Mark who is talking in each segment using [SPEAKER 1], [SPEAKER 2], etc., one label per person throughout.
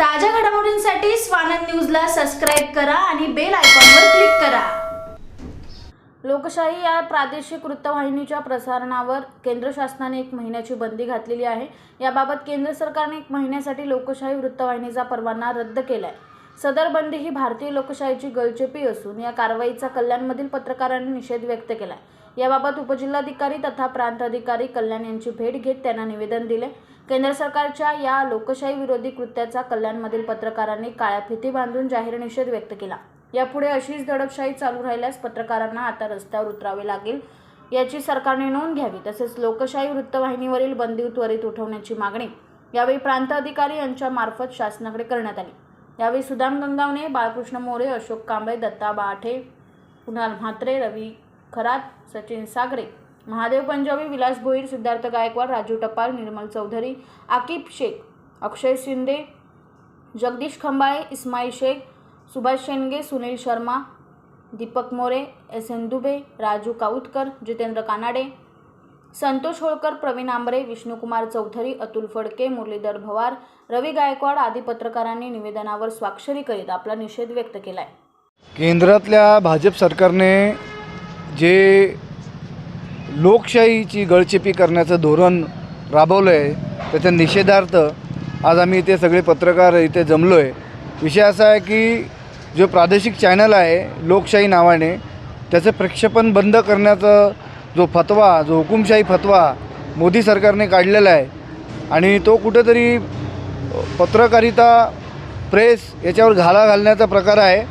[SPEAKER 1] ताज्या घडामोडींसाठी स्वानंद न्यूजला सबस्क्राईब करा आणि बेल आयकॉनवर क्लिक करा. लोकशाही या प्रादेशिक वृत्तवाहिनीच्या प्रसारणावर केंद्र शासनाने एक महिन्याची बंदी घातलेली आहे. याबाबत केंद्र सरकारने एक महिन्यासाठी लोकशाही वृत्तवाहिनीचा परवाना रद्द केलाय. सदर बंदी ही भारतीय लोकशाहीची गळचेपी असून या कारवाईचा कल्याणमधील पत्रकारांनी निषेध व्यक्त केला आहे याबाबत उपजिल्हाधिकारी तथा प्रांत अधिकारी कल्याण यांची भेट घेत त्यांना निवेदन दिले. केंद्र सरकारच्या या लोकशाही विरोधी कृत्याचा कल्याणमधील पत्रकारांनी काळ्या फिती बांधून जाहीर निषेध व्यक्त केला. यापुढे अशीच दडपशाही चालू राहिल्यास पत्रकारांना आता रस्त्यावर उतरावे लागेल याची सरकारने नोंद घ्यावी तसेच लोकशाही वृत्तवाहिनीवरील बंदी त्वरित उठवण्याची मागणी यावेळी प्रांताधिकारी यांच्या मार्फत शासनाकडे करण्यात आली. यावेळी सुदाम गंगावणे बाळकृष्ण मोरे अशोक कांबळे दत्ता बाठे कुणाल म्हात्रे रवी खरात सचिन सागरे महादेव पंजाबी विलास भोईर सिद्धार्थ गायकवाड राजू टपाल निर्मल चौधरी आकिब शेख अक्षय शिंदे जगदीश खंबाळे इस्माईल शेख सुभाष शेंडगे सुनील शर्मा दीपक मोरे एस एन दुबे राजू काऊतकर जितेंद्र कानाडे संतोष होळकर प्रवीण आंबरे विष्णुकुमार चौधरी अतुल फडके मुरलीधर भवार रवी गायकवाड आदी पत्रकारांनी निवेदनावर स्वाक्षरी करीत आपला निषेध व्यक्त केला आहे
[SPEAKER 2] केंद्रातल्या भाजप सरकारने जे लोकशाहीची गळचेपी करण्याचं धोरण राबवलं आहे त्याच्या निषेधार्थ आज आम्ही इथे सगळे पत्रकार इथे जमलो आहे विषय असा आहे की जो प्रादेशिक चॅनल आहे लोकशाही नावाने त्याचं प्रक्षेपण बंद करण्याचा जो फतवा जो हुकुमशाही फतवा मोदी सरकारने काढलेला आहे आणि तो कुठेतरी पत्रकारिता प्रेस याच्यावर घाला घालण्याचा प्रकार आहे.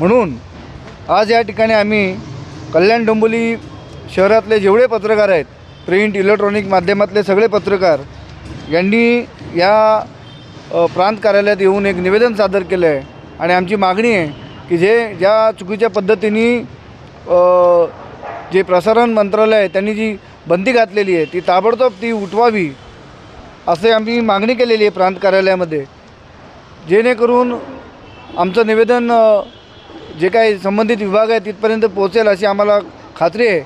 [SPEAKER 2] म्हणून आज या ठिकाणी आम्ही कल्याण डोंबोली शहरातले जेवढे पत्रकार आहेत प्रिंट इलेक्ट्रॉनिक माध्यमातले सगळे पत्रकार यांनी या प्रांत कार्यालयात येऊन एक निवेदन सादर केलं आहे आणि आमची मागणी आहे की जे ज्या चुकीच्या पद्धतीने जे प्रसारण मंत्रालय आहे त्यांनी जी बंदी घातलेली आहे ती ताबडतोब ती उठवावी असे आम्ही मागणी केलेली आहे प्रांत कार्यालयामध्ये. जेणेकरून आमचं निवेदन जे काही संबंधित विभाग आहे तिथपर्यंत पोहोचेल अशी आम्हाला खात्री आहे.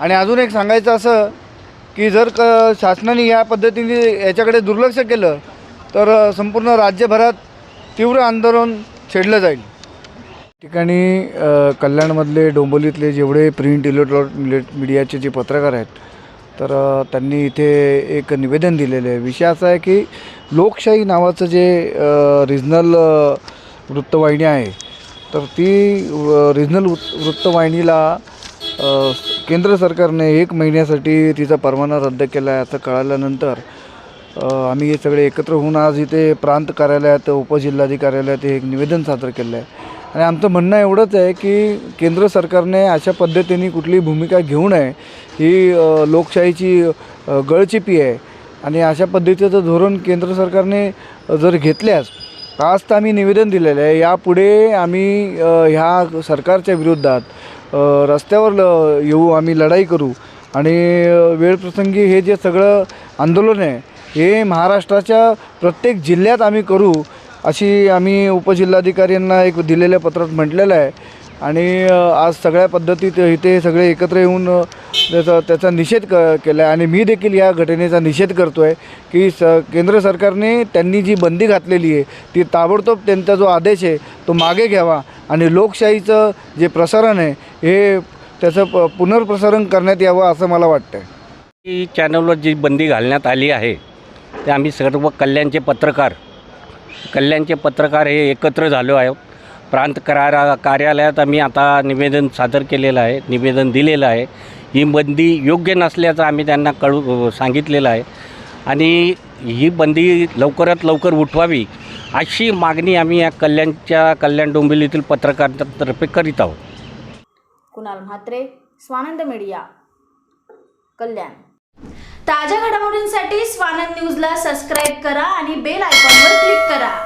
[SPEAKER 2] आणि अजून एक सांगायचं असं की जर क शासनाने या पद्धतीने याच्याकडे दुर्लक्ष केलं तर संपूर्ण राज्यभरात तीव्र आंदोलन छेडलं जाईल. ठिकाणी कल्याणमधले डोंबोलीतले जेवढे प्रिंट इलेक्ट्रॉनिक मीडियाचे जे पत्रकार आहेत तर त्यांनी इथे एक निवेदन दिलेलं आहे. विषय असा आहे की लोकशाही नावाचं जे रिजनल वृत्तवाहिनी आहे तर ती रिजनल वृत्तवाहिनीला केंद्र सरकारने एक महिन्यासाठी तिचा परवाना रद्द केला आहे असं कळाल्यानंतर आम्ही हे सगळे एकत्र होऊन आज इथे प्रांत कार्यालयात उपजिल्हाधिकार्यालयात हे एक निवेदन सादर केलं आहे आणि आमचं म्हणणं एवढंच आहे की केंद्र सरकारने अशा पद्धतीने कुठली भूमिका घेऊ नये. ही लोकशाहीची गळचिपी आहे. आणि अशा पद्धतीचं धोरण केंद्र सरकारने जर घेतल्यास आज तर आम्ही निवेदन दिलेलं आहे. यापुढे आम्ही ह्या सरकारच्या विरोधात रस्त्यावर ल येऊ आम्ही लढाई करू. आणि वेळप्रसंगी हे जे सगळं आंदोलन आहे हे महाराष्ट्राच्या प्रत्येक जिल्ह्यात आम्ही करू अशी आम्ही उपजिल्हाधिकाऱ्यांना एक दिलेल्या पत्रात म्हटलेलं आहे. आणि आज सगळ्या पद्धतीत इथे सगळे एकत्र येऊन त्याचा त्याचा निषेध क केला आहे आणि मी देखील या घटनेचा निषेध करतो आहे की स केंद्र सरकारने त्यांनी जी बंदी घातलेली आहे ती ताबडतोब त्यांचा जो आदेश आहे तो मागे घ्यावा. आणि लोकशाहीचं जे प्रसारण आहे हे त्याचं प पुनर्प्रसारण करण्यात यावं असं मला वाटतं आहे
[SPEAKER 3] ही चॅनलवर जी बंदी घालण्यात आली आहे ते आम्ही सर्व कल्याणचे पत्रकार कल्याणचे पत्रकार हे एकत्र झालो आहे प्रांत करारा कार्यालयात आम्ही आता निवेदन सादर केलेलं आहे निवेदन दिलेलं आहे. ही बंदी योग्य नसल्याचं आम्ही त्यांना कळू सांगितलेलं आहे. आणि ही बंदी लवकरात लवकर उठवावी अशी मागणी आम्ही या कल्याणच्या कल्याण डोंबिवलीतील पत्रकारांतर्फे करीत आहोत.
[SPEAKER 1] कुणाल म्हात्रे स्वानंद मीडिया कल्याण. ताज्या घडामोडींसाठी स्वानंद न्यूजला सबस्क्राईब करा आणि बेल आयकॉनवर क्लिक करा.